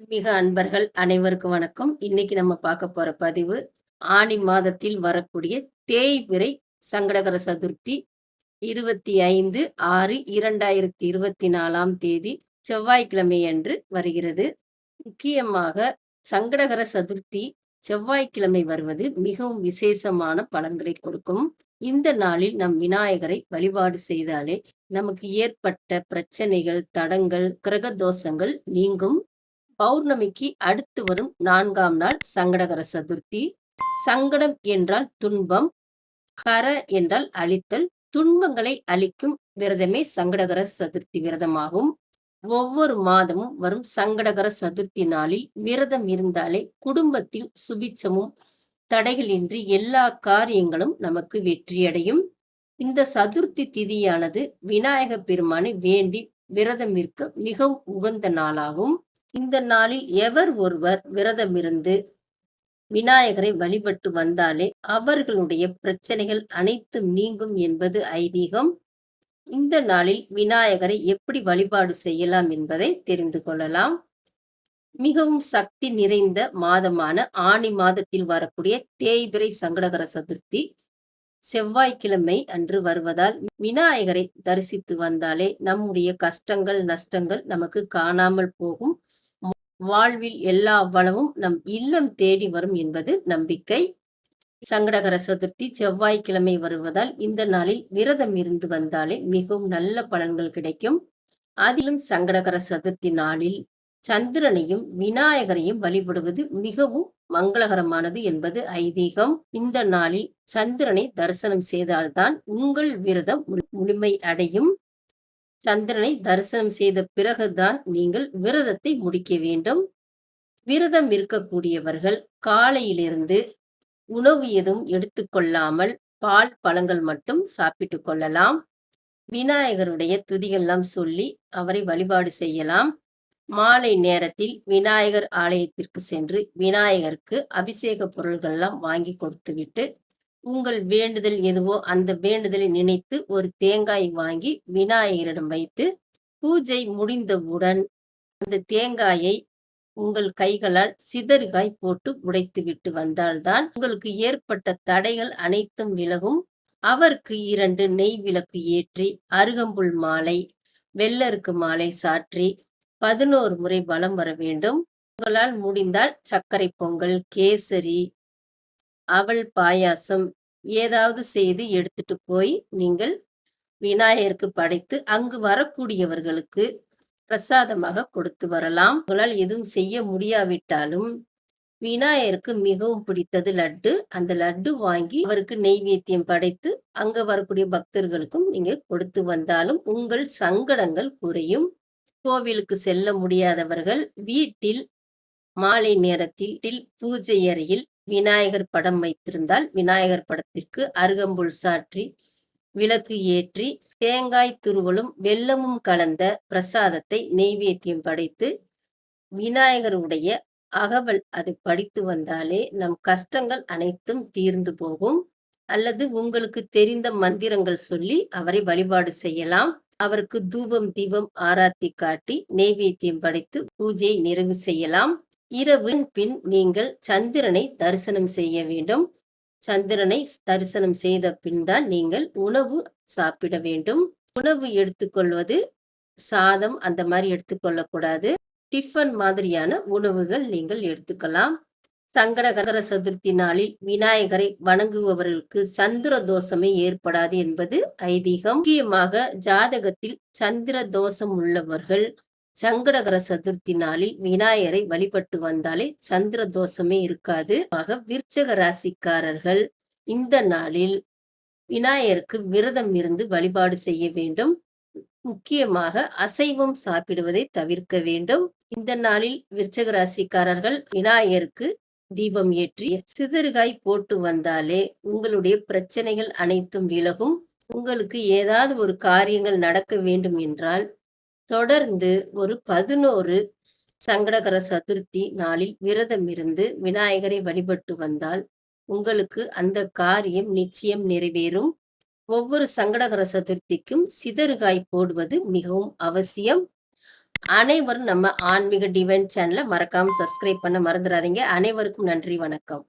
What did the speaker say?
மிக அன்பர்கள் அனைவருக்கும் வணக்கம். இன்னைக்கு நம்ம பார்க்க போற பதிவு, ஆனி மாதத்தில் வரக்கூடிய தேய்பிறை சங்கடகர சதுர்த்தி 25/6/2024ஆம் தேதி செவ்வாய்க்கிழமை அன்று வருகிறது. முக்கியமாக சங்கடகர சதுர்த்தி செவ்வாய்க்கிழமை வருவது மிகவும் விசேஷமான பலன்களை கொடுக்கும். இந்த நாளில் நம் விநாயகரை வழிபாடு செய்தாலே நமக்கு ஏற்பட்ட பிரச்சனைகள், தடங்கள், கிரக தோஷங்கள் நீங்கும். பௌர்ணமிக்கு அடுத்து வரும் நான்காம் நாள் சங்கடகர சதுர்த்தி. சங்கடம் என்றால் துன்பம், கர என்றால் அழித்தல். துன்பங்களை அழிக்கும் விரதமே சங்கடகர சதுர்த்தி விரதமாகும். ஒவ்வொரு மாதமும் வரும் சங்கடகர சதுர்த்தி நாளில் விரதம் இருந்தாலே குடும்பத்தில் சுபிச்சமும் தடைகளின்றி எல்லா காரியங்களும் நமக்கு வெற்றியடையும். இந்த சதுர்த்தி திதியானது விநாயக பெருமானை வேண்டி விரதம் இருக்க மிகவும் உகந்த நாளாகும். இந்த நாளில் எவர் ஒருவர் விரதமிருந்து விநாயகரை வழிபட்டு வந்தாலே அவர்களுடைய பிரச்சனைகள் அனைத்தும் நீங்கும் என்பது ஐதீகம். இந்த நாளில் விநாயகரை எப்படி வழிபாடு செய்யலாம் என்பதை தெரிந்து கொள்ளலாம். மிகவும் சக்தி நிறைந்த மாதமான ஆனி மாதத்தில் வரக்கூடிய தேய்பிறை சங்கடகர சதுர்த்தி செவ்வாய்க்கிழமை அன்று வருவதால் விநாயகரை தரிசித்து வந்தாலே நம்முடைய கஷ்டங்கள், நஷ்டங்கள் நமக்கு காணாமல் போகும். வாழ்வில் எல்லா வளமும் நம் இல்லம் தேடி வரும் என்பது நம்பிக்கை. சங்கடகர சதுர்த்தி செவ்வாய்க்கிழமை வருவதால் இந்த நாளில் விரதம் இருந்து வந்தாலே மிகவும் நல்ல பலன்கள் கிடைக்கும். அதிலும் சங்கடகர சதுர்த்தி நாளில் சந்திரனையும் விநாயகரையும் வழிபடுவது மிகவும் மங்களகரமானது என்பது ஐதீகம். இந்த நாளில் சந்திரனை தரிசனம் செய்தால்தான் உங்கள் விரதம் முழுமை அடையும். சந்திரனை தரிசனம் செய்த பிறகுதான் நீங்கள் விரதத்தை முடிக்க வேண்டும். விரதம் இருக்கக்கூடியவர்கள் காலையிலிருந்து உணவு எதுவும் எடுத்துக்கொள்ளாமல் பால், பழங்கள் மட்டும் சாப்பிட்டுக் கொள்ளலாம். விநாயகருடைய துதிகள்லாம் சொல்லி அவரை வழிபாடு செய்யலாம். மாலை நேரத்தில் விநாயகர் ஆலயத்திற்கு சென்று விநாயகருக்கு அபிஷேக பொருள்கள்லாம் வாங்கி கொடுத்துவிட்டு உங்கள் வேண்டுதல் எதுவோ அந்த வேண்டுதலை நினைத்து ஒரு தேங்காய் வாங்கி விநாயகரிடம் வைத்து பூஜை முடிந்தவுடன் அந்த தேங்காயை உங்கள் கைகளால் சிதறுகாய் போட்டு உடைத்து விட்டு வந்தால்தான் உங்களுக்கு ஏற்பட்ட தடைகள் அனைத்தும் விலகும். அவருக்கு இரண்டு நெய் விளக்கு ஏற்றி அருகம்புல் மாலை, வெள்ளருக்கு மாலை சாற்றி பதினோரு முறை வலம் வர வேண்டும். உங்களால் முடிந்தால் சர்க்கரை பொங்கல், கேசரி, அவள் பாயாசம் ஏதாவது செய்து எடுத்துட்டு போய் நீங்கள் விநாயகருக்கு படைத்து அங்கு வரக்கூடியவர்களுக்கு பிரசாதமாக கொடுத்து வரலாம். உங்களால் எதுவும் செய்ய முடியாவிட்டாலும் விநாயகருக்கு மிகவும் பிடித்தது லட்டு. அந்த லட்டு வாங்கி அவருக்கு நெய்வேத்தியம் படைத்து அங்க வரக்கூடிய பக்தர்களுக்கும் நீங்க கொடுத்து வந்தாலும் உங்கள் சங்கடங்கள் குறையும். கோவிலுக்கு செல்ல முடியாதவர்கள் வீட்டில் மாலை நேரத்தில் பூஜை அறையில் விநாயகர் படம் வைத்திருந்தால் விநாயகர் படத்திற்கு அருகம்புல் சாற்றி விளக்கு ஏற்றி தேங்காய் துருவலும் வெல்லமும் கலந்த பிரசாதத்தை நெய்வேத்தியம் படைத்து விநாயகருடைய அகவல் அது படித்து வந்தாலே நம் கஷ்டங்கள் அனைத்தும் தீர்ந்து போகும். அல்லது உங்களுக்கு தெரிந்த மந்திரங்கள் சொல்லி அவரை வழிபாடு செய்யலாம். அவருக்கு தூபம், தீபம் ஆராத்தி காட்டி நெய்வேத்தியம் படைத்து பூஜையை நிறைவு செய்யலாம். இரவு பின் நீங்கள் சந்திரனை தரிசனம் செய்ய வேண்டும். சந்திரனை தரிசனம் செய்த பின் தான் நீங்கள் உணவு சாப்பிட வேண்டும். உணவு எடுத்துக்கொள்வது சாதம் அந்த மாதிரி எடுத்துக்கொள்ளக்கூடாது. டிஃபன் மாதிரியான உணவுகள் நீங்கள் எடுத்துக்கலாம். சங்கடகர சதுர்த்தி நாளில் விநாயகரை வணங்குபவர்களுக்கு சந்திர தோஷமே ஏற்படாது என்பது ஐதீகம். முக்கியமாக ஜாதகத்தில் சந்திர தோஷம் உள்ளவர்கள் சங்கடகர சதுர்த்தி நாளில் விநாயகரை வழிபட்டு வந்தாலே சந்திர தோஷமே இருக்காது. ஆக விருச்சக ராசிக்காரர்கள் இந்த நாளில் விநாயகருக்கு விரதம் இருந்து வழிபாடு செய்ய வேண்டும். முக்கியமாக அசைவம் சாப்பிடுவதை தவிர்க்க வேண்டும். இந்த நாளில் விருச்சக ராசிக்காரர்கள் விநாயகருக்கு தீபம் ஏற்றி சிதறுகாய் போட்டு வந்தாலே உங்களுடைய பிரச்சனைகள் அனைத்தும் விலகும். உங்களுக்கு ஏதாவது ஒரு காரியங்கள் நடக்க வேண்டும் என்றால் தொடர்ந்து ஒரு பதினோரு சங்கடகர சதுர்த்தி நாளில் விரதம் இருந்து விநாயகரை வழிபட்டு வந்தால் உங்களுக்கு அந்த காரியம் நிச்சயம் நிறைவேறும். ஒவ்வொரு சங்கடகர சதுர்த்திக்கும் சிதறுகாய் போடுவது மிகவும் அவசியம். அனைவரும் நம்ம ஆன்மீக டிவைன் சேனலை மறக்காம சப்ஸ்கிரைப் பண்ண மறந்துடாதீங்க அனைவருக்கும் நன்றி வணக்கம்